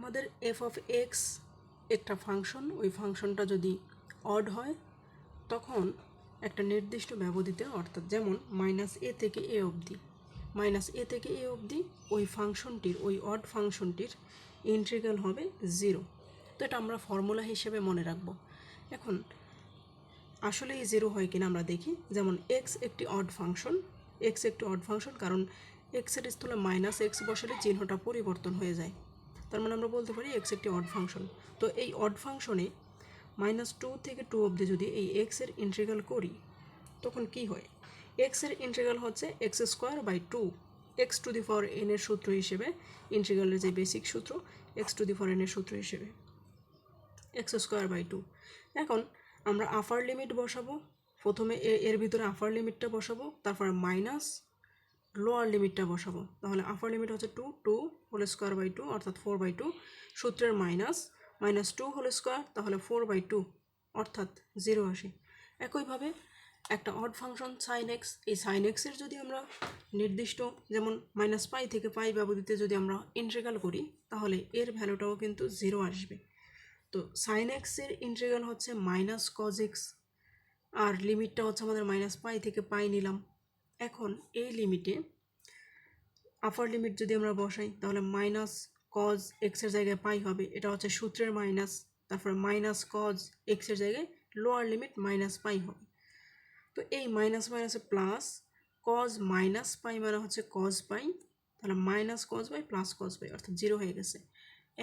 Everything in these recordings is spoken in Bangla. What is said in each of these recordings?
আমাদের এফ অফ এক্স একটা ফাংশন ওই ফাংশনটা যদি অড হয়, তখন একটা নির্দিষ্ট ব্যবধিতে, অর্থাৎ যেমন মাইনাস এ থেকে এ অবধি মাইনাস এ থেকে এ অবধি ওই ফাংশনটির ওই অড ফাংশনটির ইন্টিগ্রাল হবে জিরো তো এটা আমরা ফর্মুলা হিসেবে মনে রাখব। এখন আসলে এই জিরো হয় কিনা আমরা দেখি। যেমন এক্স একটি অড ফাংশন এক্স একটি অড ফাংশন কারণ এক্সের স্থলে মাইনাস এক্স বসালে চিহ্নটা পরিবর্তন হয়ে যায়। তার মানে আমরা বলতে পারি এক্স একটি অড ফাংশন তো এই অড ফাংশনে মাইনাস টু থেকে টু অবধি যদি এই এক্সের ইন্টিগ্রাল করি, তখন কি হয়? এক্সের ইন্টিগ্রাল হচ্ছে X square by two X to the for N এর সূত্র হিসেবে ইন্টিগ্রালের যে বেসিক সূত্র X to the for N এর সূত্র হিসেবে। এক্স স্কোয়ার বাই টু এখন আমরা আফার লিমিট বসাবো, প্রথমে এর ভিতরে আফার লিমিটটা বসাবো, তারপরে মাইনাস লোয়ার লিমিটটা বসাবো। তাহলে আফার লিমিট হচ্ছে two two whole square by two অর্থাৎ ফোর বাই টু সূত্রের minus minus two whole square তাহলে ফোর বাই টু অর্থাৎ জিরো আসে। একইভাবে একটা অড ফাংশন সাইন এক্স এই সাইন এক্সের যদি আমরা নির্দিষ্ট যেমন মাইনাস পাই থেকে পাই ব্যবধিতে যদি আমরা ইন্টিগ্রাল করি, তাহলে এর ভ্যালুটাও কিন্তু জিরো আসবে। তো সাইন এক্সের ইন্টিগ্রাল হচ্ছে মাইনাস কজ এক্স আর লিমিটটা হচ্ছে আমাদের মাইনাস পাই থেকে পাই নিলাম। এখন এই লিমিটে আপার লিমিট যদি আমরা বসাই, তাহলে মাইনাস কজ এক্সের জায়গায় পাই হবে। এটা হচ্ছে সূত্রের মাইনাস তারপরে মাইনাস কজ এক্সের জায়গায় লোয়ার লিমিট মাইনাস পাই হবে। তো এই মাইনাস মাইনাসে প্লাস কজ মাইনাস পাই মানে হচ্ছে কজ পাই তাহলে minus cos by plus cos by অর্থাৎ জিরো হয়ে গেছে।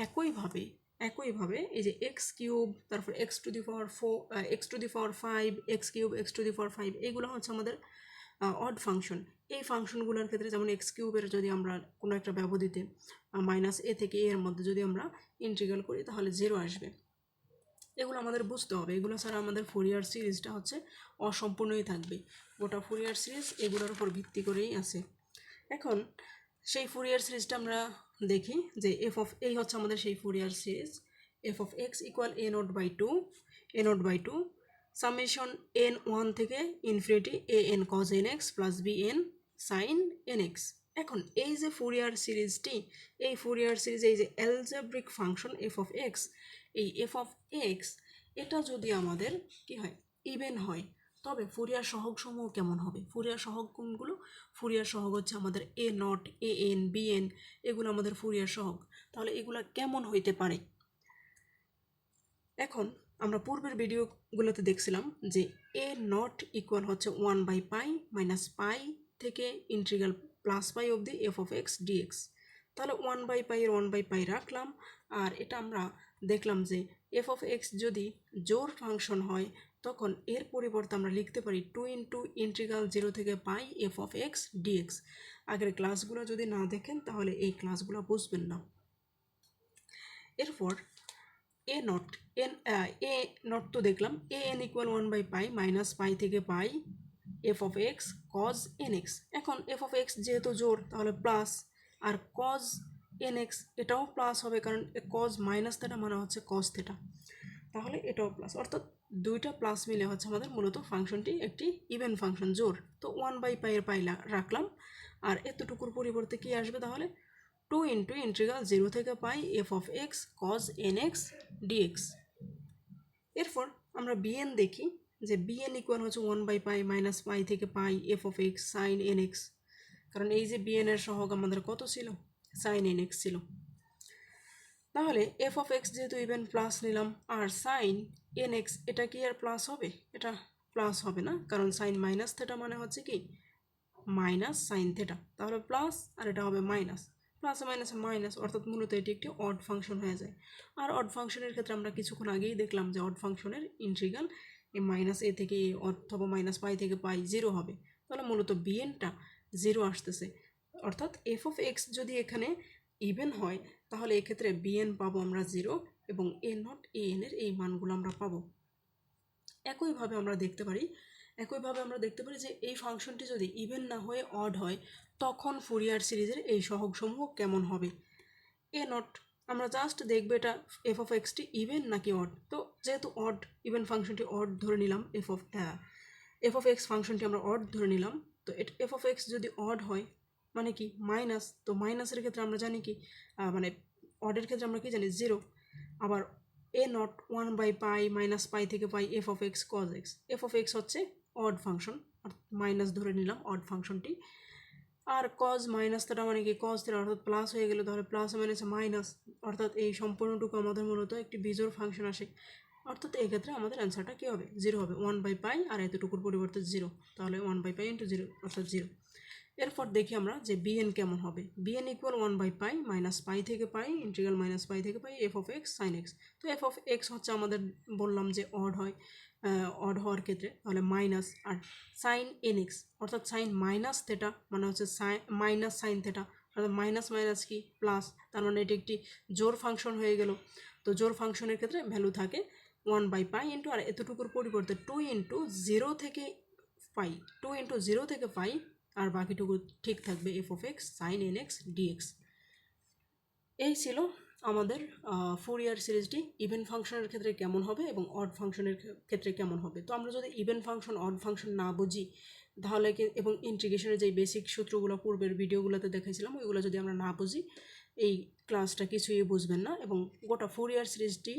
একইভাবে একইভাবে এই যে এক্স কিউব তারপর X to the power four X to the power five X cube X to the power five এগুলো হচ্ছে আমাদের অড ফাংশন এই ফাংশনগুলোর ক্ষেত্রে যেমন এক্স কিউবের যদি আমরা কোনো একটা ব্যবধিতে মাইনাস এ থেকে এর মধ্যে যদি আমরা ইন্টিগ্রাল করি, তাহলে জিরো আসবে। এগুলো আমাদের বুঝতে হবে। এগুলো ছাড়া আমাদের ফোরিয়ার সিরিজটা হচ্ছে অসম্পূর্ণই থাকবে। গোটা ফোরিয়ার সিরিজ এগুলোর উপর ভিত্তি করেই আছে। এখন সেই ফুরিয়ার সিরিজটা আমরা দেখি যে এফ অফ এই হচ্ছে আমাদের সেই Fourier series F of X equal A naught by two A naught by two summation N one থেকে infinity A N cos N X plus B N sine N X এখন এই যে ফুরিয়ার সিরিজটি, এই ফুরিয়ার সিরিজ, এই যে algebraic function F of X এই এফ অফ এক্স এটা যদি আমাদের কি হয় ইভেন হয়, তবে ফুরিয়ার সহগ সমূহ কেমন হবে? ফুরিয়ার সহগ কোনগুলো? ফুরিয়ার সহগ হচ্ছে আমাদের A naught A N B N এগুলো আমাদের ফুরিয়ার সহগ। তাহলে এগুলো কেমন হইতে পারে? এখন আমরা পূর্বের ভিডিওগুলোতে দেখছিলাম যে এ নট ইকুয়াল হচ্ছে one by pi minus pi থেকে integral plus pi of the F of X DX তাহলে one by pi one by pi রাখলাম, আর এটা আমরা দেখলাম যে এফ অফ এক্স যদি জোর ফাংশন হয়, তখন এর পরিবর্তে আমরা লিখতে পারি টু ইন্টু ইন্টিগ্রাল জিরো থেকে pi F of X DX আগের ক্লাসগুলো যদি না দেখেন, তাহলে এই ক্লাসগুলো বুঝবেন না। এরপর A naught N A naught তো দেখলাম। A N equal one by pi minus pi থেকে pi F of X cos N X এখন এফ অফ এক্স যেহেতু জোর তাহলে প্লাস আর কজ এন এক্স এটাও প্লাস হবে কারণ কজ মাইনাস থেটা মানে হচ্ছে কজ থেটা তাহলে এটাও প্লাস অর্থাৎ দুইটা প্লাস মিলে হচ্ছে আমাদের মূলত ফাংশনটি একটি ইভেন ফাংশন জোর তো ওয়ান বাই পাইয়ের পাই রাখলাম। আর এতটুকুর পরিবর্তে কি আসবে তাহলে? টু ইন্টু ইন্টিগ্রাল জিরো থেকে pi F of X cos N X DX এরপর আমরা বিএন দেখি যে বিএন ইকুয়াল হচ্ছে one by pi minus pi থেকে pi F of X sine N X কারণ এই যে বিএন এর সহগ আমাদের কত ছিল? সাইন এন এক্স ছিল। তাহলে এফ অফ এক্স যেহেতু ইভেন প্লাস নিলাম, আর সাইন এন এক্স এটা কি আর প্লাস হবে? এটা প্লাস হবে না, কারণ সাইন মাইনাস থেটা মানে হচ্ছে কি? মাইনাস সাইন থেটা তাহলে প্লাস আর এটা হবে মাইনাস প্লাসে মাইনাস মাইনাস অর্থাৎ মূলত এটি একটি অড ফাংশন হয়ে যায়। আর অড ফাংশনের ক্ষেত্রে আমরা কিছুক্ষণ আগেই দেখলাম যে অড ফাংশনের ইন্ট্রিগাল এ মাইনাস এ থেকে এ অথবা মাইনাস পাই থেকে পাই জিরো হবে। তাহলে মূলত বিএনটা জিরো আসতেছে। অর্থাৎ এফ অফ এক্স যদি এখানে ইভেন হয়, তাহলে এক্ষেত্রে বিএন পাবো আমরা জিরো এবং এ নট এ এন এর এই মানগুলো আমরা পাবো। একইভাবে আমরা দেখতে পারি, একইভাবে আমরা দেখতে পারি যে এই ফাংশনটি যদি ইভেন না হয়ে অড হয়, তখন ফুরিয়ার সিরিজের এই সহগসমূহ কেমন হবে? এ নট আমরা জাস্ট দেখব এটা এফ অফ এক্সটি ইভেন নাকি অড তো যেহেতু অড ইভেন ফাংশনটি অড ধরে নিলাম F of F of X ফাংশনটি আমরা অড ধরে নিলাম, তো এফ অফ এক্স যদি অড হয় মানে কি? মাইনাস তো মাইনাসের ক্ষেত্রে আমরা জানি কি? মানে অডের ক্ষেত্রে আমরা কি জানি? জিরো আবার A naught one by pi minus pi থেকে pi F of X cos X F of X হচ্ছে অড ফাংশন মাইনাস ধরে নিলাম অড ফাংশনটি আর কজ মাইনাস তেটা মানে কি? কজ তেটা অর্থাৎ প্লাস হয়ে গেলে তাহলে প্লাস মাইনাসে মাইনাস অর্থাৎ এই সম্পূর্ণটুকু আমাদের মূলত একটি বিজোর ফাংশন আসে। অর্থাৎ এই ক্ষেত্রে আমাদের অ্যান্সারটা কী হবে? জিরো হবে। ওয়ান বাই পাই আর এতটুকুর পরিবর্তে জিরো তাহলে one by pi into zero অর্থাৎ জিরো এরপর দেখি আমরা যে বিএন কেমন হবে। BN equal one by pi minus pi থেকে পাই ইন্টিগ্রাল মাইনাস পাই থেকে pi F of X sine X তো এফ অফ এক্স হচ্ছে আমাদের বললাম যে অড হয় অড হওয়ার ক্ষেত্রে। তাহলে মাইনাস আর সাইন এন এক্স অর্থাৎ সাইন মাইনাস থেটা মানে হচ্ছে সাইন মাইনাস সাইন থেটা অর্থাৎ মাইনাস মাইনাস কি? প্লাস তার মানে এটি একটি জোর ফাংশন হয়ে গেল। তো জোর ফাংশনের ক্ষেত্রে ভ্যালু থাকে ওয়ান বাই পাই ইন্টু আর এতটুকুর পরিবর্তে টু ইন্টু জিরো থেকে পাই টু ইন্টু জিরো থেকে পাই আর বাকিটুকু ঠিক থাকবে F of X sine N X DX এই ছিল আমাদের ফোরিয়ার সিরিজটি ইভেন ফাংশনের ক্ষেত্রে কেমন হবে এবং অড ফাংশনের ক্ষেত্রে কেমন হবে। তো আমরা যদি ইভেন ফাংশন অড ফাংশন না বুঝি, তাহলে এবং ইন্টিগ্রেশনের যে বেসিক সূত্রগুলো পূর্বের ভিডিওগুলোতে দেখেছিলাম, ওইগুলো যদি আমরা না বুঝি, এই ক্লাসটা কিছুই বুঝবেন না এবং গোটা ফোরিয়ার সিরিজটি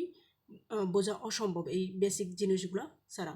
বোঝা অসম্ভব এই বেসিক জিনিসগুলো ছাড়া।